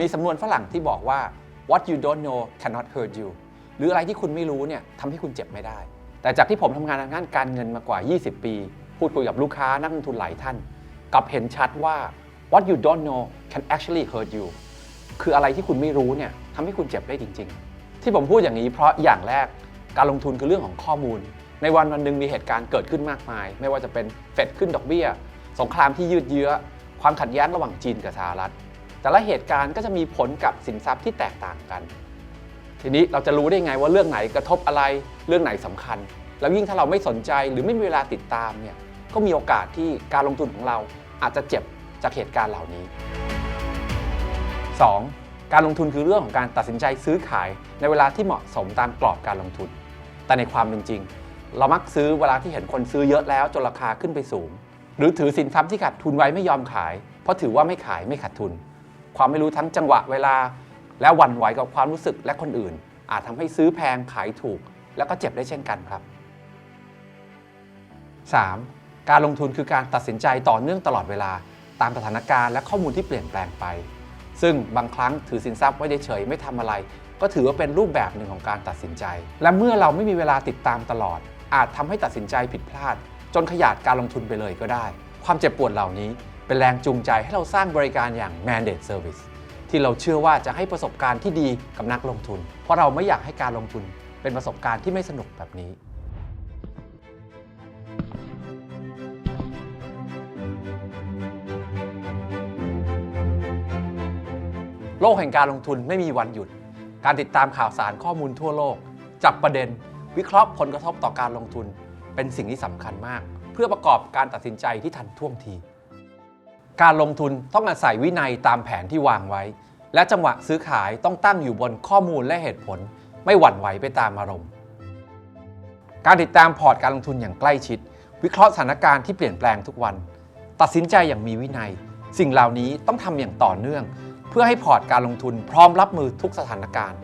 มีสำนวนฝรั่งที่บอกว่า what you don't know cannot hurt you หรืออะไรที่คุณไม่รู้เนี่ยทำให้คุณเจ็บไม่ได้ แต่จากที่ผมทำงานทางด้านการเงินมากว่า 20 ปี พูดคุยกับลูกค้านักลงทุนหลายท่านกลับเห็นชัดว่า what you don't know can actually hurt you คืออะไรที่คุณไม่รู้เนี่ยทำให้คุณเจ็บได้จริง ๆ ที่ผมพูดอย่างนี้เพราะอย่างแรกการลงทุนคือเรื่องของข้อมูล ในวันวันหนึ่งมีเหตุการณ์เกิดขึ้นมากมาย ไม่ว่าจะเป็นเฟดขึ้นดอกเบี้ย สงครามที่ยืดเยื้อ ความขัดแย้งระหว่างจีนกับสหรัฐ แต่ละเหตุการณ์ก็จะมีผลกับสินทรัพย์ที่แตกต่างกัน ทีนี้เราจะรู้ได้ไงว่าเรื่องไหนกระทบอะไรเรื่องไหนสำคัญ แล้วยิ่งถ้าเราไม่สนใจหรือไม่มีเวลาติดตามเนี่ยก็มีโอกาสที่การลงทุนของเราอาจจะเจ็บจากเหตุการณ์เหล่านี้ 2. การลงทุนคือเรื่องของการตัดสินใจซื้อขายในเวลาที่เหมาะสมตามกรอบการลงทุน แต่ในความเป็นจริง เรามักซื้อเวลาที่เห็นคนซื้อเยอะแล้วจนราคาขึ้นไปสูง หรือถือสินทรัพย์ที่ขาดทุนไว้ไม่ยอมขาย เพราะถือว่าไม่ขายไม่ขาดทุน ความไม่รู้ทั้งจังหวะเวลา และหวั่นไหวกับความรู้สึกและคนอื่น อาจทำให้ซื้อแพงขายถูก แล้วก็เจ็บได้เช่นกันครับ 3. การลงทุนคือการตัดสินใจต่อเนื่องตลอดเวลา ตามสถานการณ์และข้อมูลที่เปลี่ยนแปลงไป ซึ่งบางครั้งถือสินทรัพย์ไว้เฉยไม่ทำอะไร ก็ถือว่าเป็นรูปแบบหนึ่งของการตัดสินใจ และเมื่อเราไม่มีเวลาติดตามตลอด อาจทำให้ตัดสินใจผิดพลาด จนขยาดการลงทุนไปเลยก็ได้ ความเจ็บปวดเหล่านี้เป็นแรงจูงใจให้เราสร้างบริการอย่าง Mandate Service ที่เราเชื่อว่าจะให้ประสบการณ์ที่ดีกับนักลงทุน เพราะเราไม่อยากให้การลงทุนเป็นประสบการณ์ที่ไม่สนุกแบบนี้โลกแห่งการลงทุนไม่มีวันหยุด การติดตามข่าวสารข้อมูลทั่วโลก จับประเด็น วิเคราะห์ผลกระทบต่อการลงทุน เป็นสิ่งที่สำคัญมาก เพื่อประกอบการตัดสินใจที่ทันท่วงที การลงทุนต้องอาศัยวินัยตามแผนที่วางไว้ และจังหวะซื้อขายต้องตั้งอยู่บนข้อมูลและเหตุผล ไม่หวั่นไหวไปตามอารมณ์ การติดตามพอร์ตการลงทุนอย่างใกล้ชิด วิเคราะห์สถานการณ์ที่เปลี่ยนแปลงทุกวัน ตัดสินใจอย่างมีวินัย สิ่งเหล่านี้ต้องทำอย่างต่อเนื่อง เพื่อให้พอร์ตการลงทุนพร้อมรับมือทุกสถานการณ์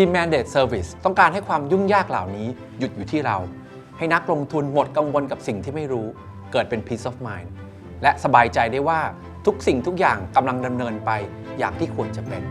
ทีม Mandate Service ต้องการให้ความยุ่งยากเหล่านี้หยุดอยู่ที่เรา ให้นักลงทุนหมดกังวลกับสิ่งที่ไม่รู้ เกิดเป็น peace of mind และสบายใจได้ว่าทุกสิ่งทุกอย่างกำลังดำเนินไปอย่างที่ควรจะเป็น